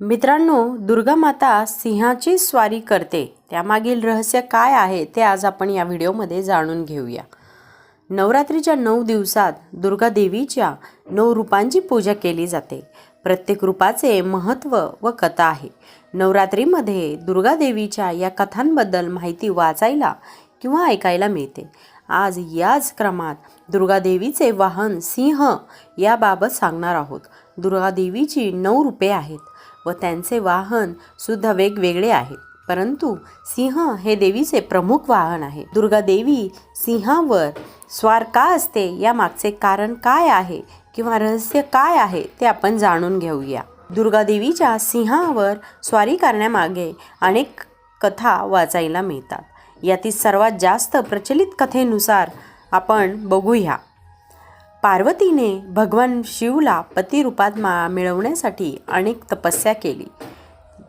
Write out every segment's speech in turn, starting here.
मित्रांनो दुर्गा माता सिंहाची स्वारी करते. त्यामागील रहस्य काय आहे ते आज आपण या व्हिडिओमध्ये जाणून घेऊया. नवरात्रीच्या नऊ दिवसात दुर्गा देवीच्या नऊ रूपांची पूजा केली जाते. प्रत्येक रूपाचे महत्त्व व कथा आहे. नवरात्रीमध्ये दुर्गा देवीच्या या कथांबद्दल माहिती वाचायला किंवा ऐकायला मिळते. आज याच क्रमात दुर्गादेवीचे वाहन सिंह याबाबत सांगणार आहोत. दुर्गादेवीची नऊ रूपे आहेत. व त्यांचे वाहन सुद्धा वेगवेगळे आहे परंतु सिंह हे देवीचे प्रमुख वाहन आहे. दुर्गा देवी सिंहावर स्वार का असते? या मागचे कारण काय आहे किंवा रहस्य काय आहे ते आपण जाणून घेऊया. दुर्गा देवीच्या सिंहावर स्वारी करण्यामागे अनेक कथा वाचायला मिळतात. यातील सर्वात जास्त प्रचलित कथेनुसार आपण बघूया. पार्वतीने भगवान शिवला पतिरूपात मा मिळवण्यासाठी अनेक तपस्या केली.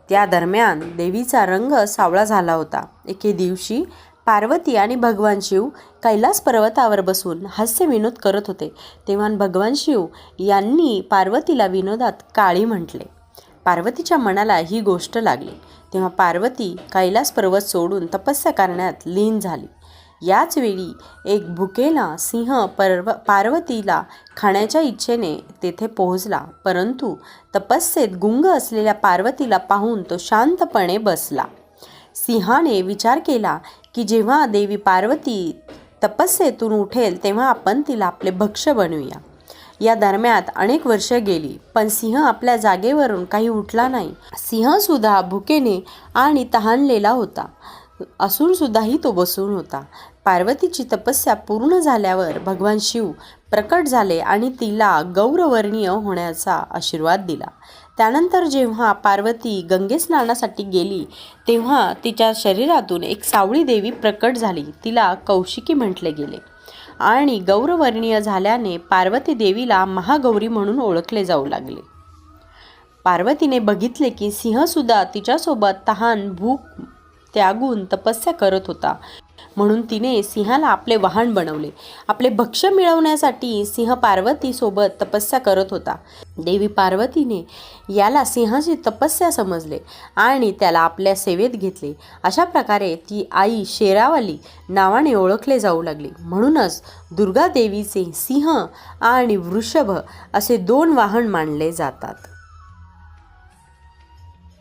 त्या दरम्यान देवीचा रंग सावळा झाला होता. एके दिवशी पार्वती आणि भगवान शिव कैलास पर्वतावर बसून हास्य विनोद करत होते. तेव्हा भगवान शिव यांनी पार्वतीला विनोदात काळी म्हटले. पार्वतीच्या मनाला ही गोष्ट लागली. तेव्हा पार्वती कैलास पर्वत सोडून तपस्या करण्यात लीन झाली. याचवेळी एक भुकेला सिंह पर्व पार्वतीला खाण्याच्या इच्छेने तेथे पोहोचला. परंतु तपस्येत गुंग असलेल्या पार्वतीला पाहून तो शांतपणे बसला. सिंहाने विचार केला की जेव्हा देवी पार्वती तपस्येतून उठेल तेव्हा आपण तिला आपले भक्ष बनवूया. या दरम्यात अनेक वर्ष गेली पण सिंह आपल्या जागेवरून काही उठला नाही. सिंहसुद्धा भुकेने आणि तहानलेला होता. असूनसुद्धाही तो बसून होता. पार्वतीची तपस्या पूर्ण झाल्यावर भगवान शिव प्रकट झाले आणि तिला गौरवर्णीय होण्याचा आशीर्वाद दिला. त्यानंतर जेव्हा पार्वती गंगे स्नानासाठी गेली तेव्हा तिच्या शरीरातून एक सावळी देवी प्रकट झाली. तिला कौशिकी म्हटले गेले आणि गौरवर्णीय झाल्याने पार्वती देवीला महागौरी म्हणून ओळखले जाऊ लागले. पार्वतीने बघितले की सिंहसुद्धा तिच्यासोबत तहान भूक त्यागून तपस्या करत होता. म्हणून तिने सिंहाला आपले वाहन बनवले. आपले भक्ष मिळवण्यासाठी सिंह पार्वतीसोबत तपस्या करत होता. देवी पार्वतीने याला सिंहाची तपस्या समजले आणि त्याला आपल्या सेवेत घेतले. अशा प्रकारे ती आई शेरावाली नावाने ओळखले जाऊ लागली. म्हणूनच दुर्गा देवीचे सिंह आणि वृषभ असे दोन वाहन मानले जातात.